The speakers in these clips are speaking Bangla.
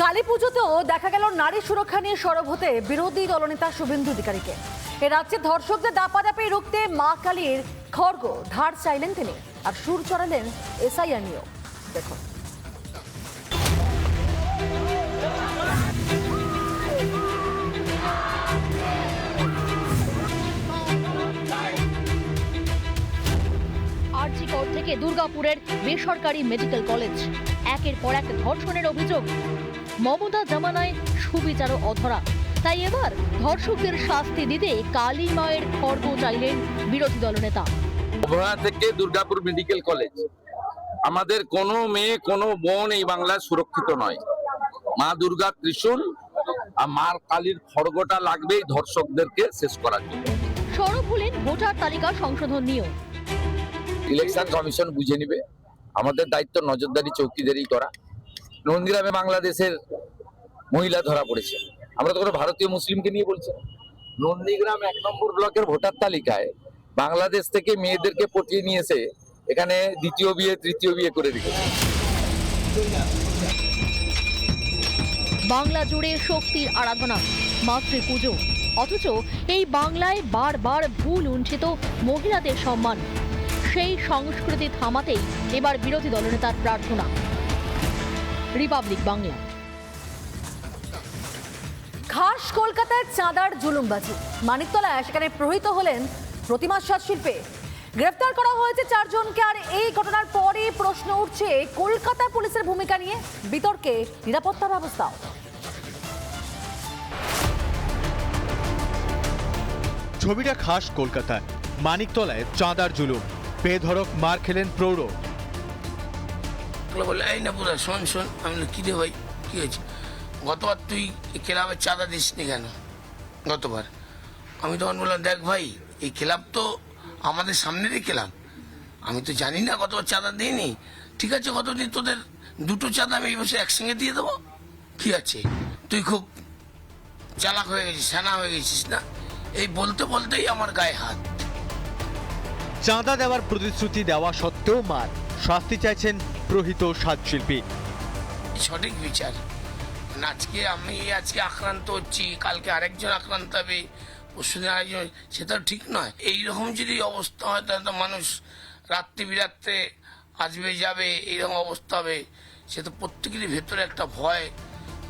কালী পুজোতেও দেখা গেল নারী সুরক্ষা নিয়ে সরব হতে বিরোধী দলনেতা শুভেন্দু অধিকারীকে। এ রাজ্যে ধর্ষকদের দাপাদাপি রুখতে মা কালীর খড়গ, ধার চাইলেন তিনি আর সুর চড়ালেন এসআইআর নিয়েও। দেখুন। আরজিকর থেকে দুর্গাপুরের বেসরকারি মেডিকেল কলেজ। একের পর এক ধর্ষণের অভিযোগ। মমতা জামানায় সুবিচারও অধরা। তাই এবার ধর্ষকদের শাস্তি দিতে কালী মায়ের খর্গ চাইলেন বিরোধী দলনেতা। অভয়া থেকে দুর্গাপুর মেডিকেল কলেজ। আমাদের কোনো মেয়ে কোনো বোন এই বাংলায় সুরক্ষিত নয়। মা দুর্গা ত্রিশূল আর মার কালীর খড়গটা লাগবেই ধর্ষকদেরকে শেষ করার জন্য। সরব হলেন ভোটার তালিকা সংশোধন নিয়েও। ইলেকশন কমিশন বুঝে নিবে। আমাদের দায়িত্ব নজরদারি চৌকিদারি করা। নন্দীগ্রামে বাংলাদেশের মহিলা ধরা পড়েছে। আমরা তো কোনো ভারতীয় মুসলিমকে নিয়ে বলছি। নন্দীগ্রাম এক নম্বর ব্লকের ভোটার তালিকায় বাংলাদেশ থেকে মেয়েদেরকে পটিয়ে নিয়ে এসে এখানে দ্বিতীয় বিয়ে, তৃতীয় বিয়ে করে রেখেছে। বাংলা জুড়ে শক্তির আরাধনা, মাতৃ পুজো। অথচ এই বাংলায় বারবার ভুল উঞ্চিত মহিলাদের সম্মান। সেই সংস্কৃতি থামাতেই এবার বিরোধী দলনেতার প্রার্থনা। রিপাবলিক বাংলা খাস কলকাতায় চাঁদার জুলুমবাজি। মানিকতলায় সেখানে প্রহিত হলেন প্রতিমা সাজ শিল্পে গ্রেফতার করা হয়েছে চারজনকে আর এই ঘটনার পরই প্রশ্ন উঠছে, কলকাতা পুলিশের ভূমিকা নিয়ে বিতর্কে নিরাপত্তা ব্যবস্থাও। ছবিটা খাস কলকাতায়, মানিকতলায় চাঁদার জুলুম। বেধড়ক মার খেলেন প্রৌঢ়। লোকগুলো বলল এই না পুরো শোন শোন। আমি কি রে ভাই? কি হয়েছে? গতবার তুই ক্লাবের চাঁদা দিসনি কেন? গতবার? আমি তখন বললাম, দেখ ভাই, এই ক্লাব তো আমাদের সামনেরই ক্লাব। আমি তো জানি না গতবার চাঁদা দিইনি। ঠিক আছে, গতদিন তোদের দুটো চাঁদা আমি এই বছর একসঙ্গে দিয়ে দেবো। কি আছে? তুই খুব চালাক হয়ে গেছিস, সানা হয়ে গেছিস না? এই বলতে বলতেই আমার গায়ে হাত। চাঁদা দেওয়ার প্রতিশ্রুতি দেওয়া সত্ত্বেও মার। শাস্তি চাইছেন প্রহিত সাজশিল্পী। সঠিক বিচার। মানে আজকে আমি আজকে আক্রান্ত হচ্ছি কালকে আরেকজন আক্রান্ত হবে পরশুদিন আরেকজন সেটা ঠিক নয়। এই রকম যদি অবস্থা হয় তাহলে তো মানুষ রাত্রি বিরাত্রে আসবে যাবে এইরকম অবস্থা হবে। সে তো প্রত্যেকেরই ভেতরে একটা ভয়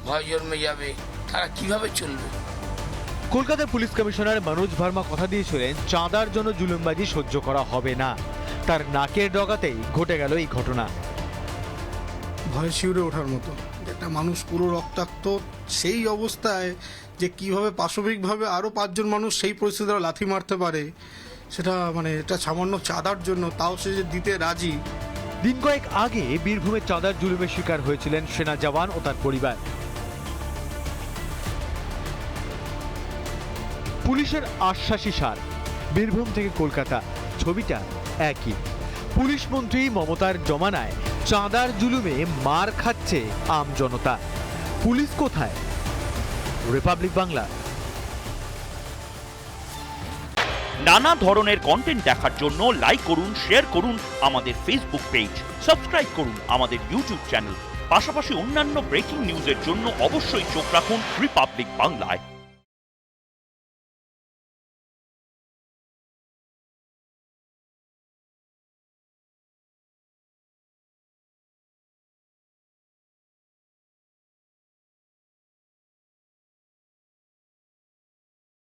ভয় জন্মে যাবে। তারা কীভাবে চলবে? কলকাতার পুলিশ কমিশনার মনোজ ভার্মা কথা দিয়েছিলেন চাঁদার জন্য জুলুমবাজি সহ্য করা হবে না। তার নাকের ডগাতেই ঘটে গেল এই ঘটনা। ভয় শিউরে ওঠার মতো। একটা মানুষ পুরো রক্তাক্ত সেই অবস্থায় যে কীভাবে পাশবিকভাবে আরও পাঁচজন মানুষ সেই পরিস্থিতিতে লাথি মারতে পারে সেটা মানে এটা সামান্য চাঁদার জন্য তাও সে যে দিতে রাজি। দিন কয়েক আগে বীরভূমে চাঁদার জুলুমের শিকার হয়েছিলেন সেনা জওয়ান ও তার পরিবার। পুলিশের আশ্বাসী সার। বীরভূম থেকে কলকাতা ছবিটা একই। পুলিশ মন্ত্রী মমতার জমানায় চাঁদার জুলুমে মার খাচ্ছে আম জনতা। পুলিশ কোথায়? রিপাবলিক বাংলা। নানা ধরনের কন্টেন্ট দেখার জন্য লাইক করুন শেয়ার করুন আমাদের ফেসবুক পেজ সাবস্ক্রাইব করুন আমাদের ইউটিউব চ্যানেল পাশাপাশি অন্যান্য ব্রেকিং নিউজের জন্য অবশ্যই চোখ রাখুন রিপাবলিক বাংলায়